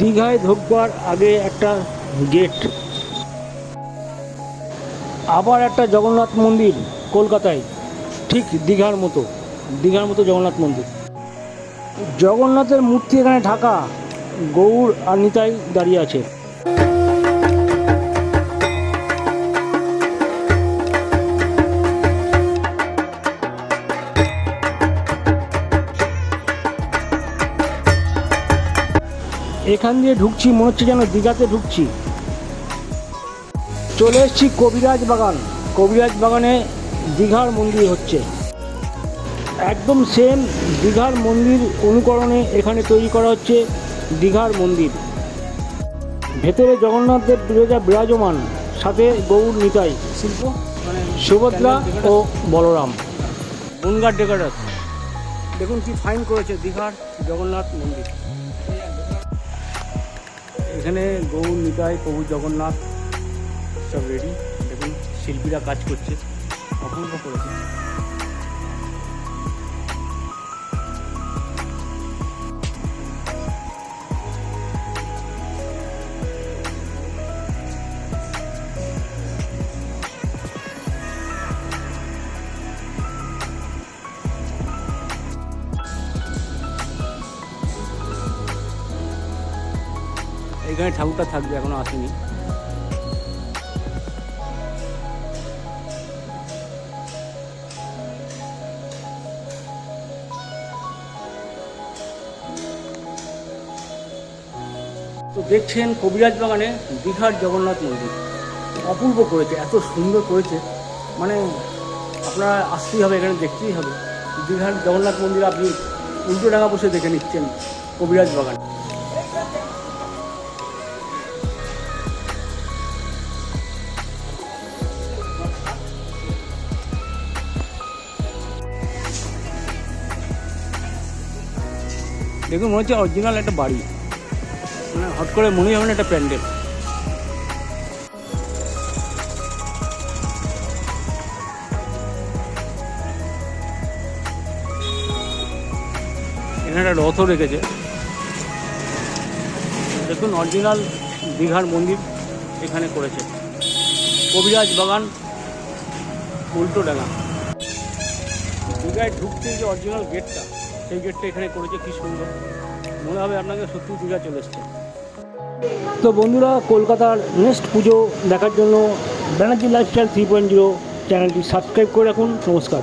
দীঘায় ঢুকবার আগে একটা গেট আবার একটা জগন্নাথ মন্দির কলকাতায়, ঠিক দীঘার মতো দীঘার মতো জগন্নাথ মন্দির। জগন্নাথের মূর্তি এখানে ঢাকা, গৌর আর নিতাই দাঁড়িয়ে আছে। এখান দিয়ে ঢুকছি মনে হচ্ছে যেন দীঘাতে ঢুকছি। চলে এসেছি কবিরাজ বাগান। কবিরাজ বাগানে দীঘার মন্দির হচ্ছে। একদম সেম দীঘার মন্দির অনুকরণে এখানে তৈরি করা হচ্ছে দীঘার মন্দির। ভেতরে জগন্নাথ দেব বিরাজা বিরাজমান সাথে গৌর নিতাই শিল্প? মানে সুভদ্রা ও বলরাম। বনগার ডেকারাস দেখুন কি ফাইন করেছে দীঘার জগন্নাথ মন্দির। এখানে গৌর নিতাই প্রভু জগন্নাথ সব রেডি দেখুন শিল্পীরা কাজ করছে। অপূর্ব করেছে এখানে ঠাকুরটা থাকবে, এখনও আসেনি। তো দেখছেন কবিরাজ বাগানে দীঘার জগন্নাথ মন্দির। অপূর্ব করেছে, এত সুন্দর করেছে। মানে আপনারা আসতেই হবে, এখানে দেখতেই হবে। দীঘার জগন্নাথ মন্দির, আপনি উল্টো ডাঙা বসে দেখে নিচ্ছেন কবিরাজ বাগান। দেখুন, মনে হচ্ছে অরিজিনাল একটা বাড়ি। মানে হট করে মনে হবে না একটা প্যান্ডেল। এখানে একটা রথও রেখেছে। দেখুন অরিজিনাল দীঘার মন্দির এখানে করেছে। কবিরাজ বাগান, উল্টো ডাঙা দীঘায় ঢুকতে যে অরিজিনাল গেটটা সেই গেটটা এখানে করেছে, কি সুন্দর। মনে হবে আপনাকে সত্যি দীঘা চলে এসছে। তো বন্ধুরা, কলকাতার নেক্সট পুজো দেখার জন্য Banerjee lifestyle three point zero চ্যানেলটি সাবস্ক্রাইব করে রাখুন। নমস্কার।